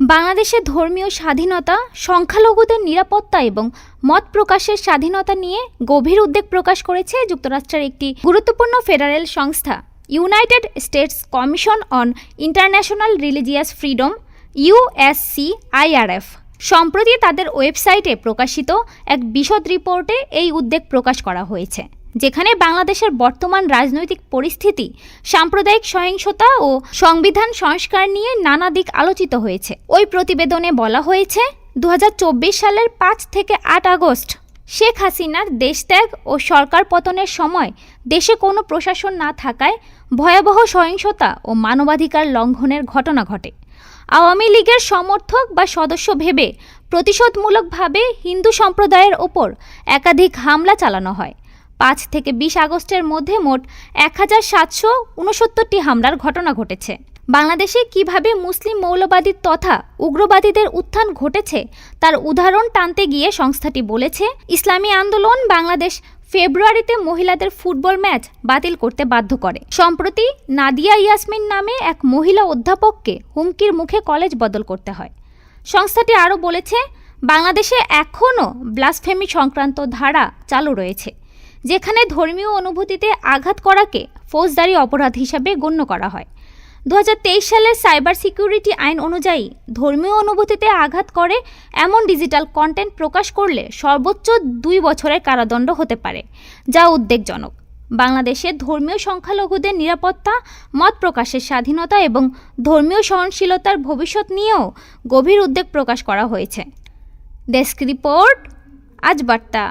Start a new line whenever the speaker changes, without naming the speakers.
বাংলাদেশে ধর্মীয় স্বাধীনতা, সংখ্যালঘুদের নিরাপত্তা এবং মত প্রকাশের স্বাধীনতা নিয়ে গভীর উদ্বেগ প্রকাশ করেছে যুক্তরাষ্ট্রের একটি গুরুত্বপূর্ণ ফেডারেল সংস্থা, United States Commission on International Religious Freedom USC IRF সম্প্রতি তাদের ওয়েবসাইটে প্রকাশিত এক বিশদ রিপোর্টে এই উদ্বেগ প্রকাশ করা হয়েছে। যেখানে বাংলাদেশের বর্তমান রাজনৈতিক পরিস্থিতি, সাম্প্রদায়িক সহিংসতা ও সংবিধান সংস্কার নিয়ে নানা দিক আলোচিত হয়েছে। ওই প্রতিবেদনে বলা হয়েছে দু হাজার চব্বিশ সালের পাঁচ থেকে আট আগস্ট শেখ হাসিনার দেশত্যাগ ও সরকার পতনের সময় দেশে কোনো প্রশাসন না থাকায় ভয়াবহ সহিংসতা ও মানবাধিকার লঙ্ঘনের ঘটনা ঘটে। আওয়ামী লীগের সমর্থক বা সদস্য ভেবে প্রতিশোধমূলকভাবে হিন্দু সম্প্রদায়ের ওপর একাধিক হামলা চালানো হয়। পাঁচ থেকে বিশ আগস্টের মধ্যে মোট এক হাজার সাতশো উনসত্তরটি হামলার ঘটনা ঘটেছে। বাংলাদেশে কীভাবে মুসলিম মৌলবাদী তথা উগ্রবাদীদের উত্থান ঘটেছে তার উদাহরণ টানতে গিয়ে সংস্থাটি বলেছে, ইসলামী আন্দোলন বাংলাদেশ ফেব্রুয়ারিতে মহিলাদের ফুটবল ম্যাচ বাতিল করতে বাধ্য করে। সম্প্রতি নাদিয়া ইয়াসমিন নামে এক মহিলা অধ্যাপককে হুমকির মুখে কলেজ বদল করতে হয়। সংস্থাটি আরও বলেছে, বাংলাদেশে এখনও ব্লাসফেমি সংক্রান্ত ধারা চালু রয়েছে। যেখানে ধর্মীয় অনুভূতিতে আঘাত করাকে ফৌজদারি অপরাধ হিসাবে গণ্য করা হয়। দু হাজার তেইশ সালের সাইবার সিকিউরিটি আইন অনুযায়ী ধর্মীয় অনুভূতিতে আঘাত করে এমন ডিজিটাল কন্টেন্ট প্রকাশ করলে সর্বোচ্চ দুই বছরের কারাদণ্ড হতে পারে, যা উদ্বেগজনক। বাংলাদেশে ধর্মীয় সংখ্যালঘুদের নিরাপত্তা, মত প্রকাশের স্বাধীনতা এবং ধর্মীয় সহনশীলতার ভবিষ্যৎ নিয়েও গভীর উদ্বেগ প্রকাশ করা হয়েছে। ডেস্ক রিপোর্ট, আজ বার্তা।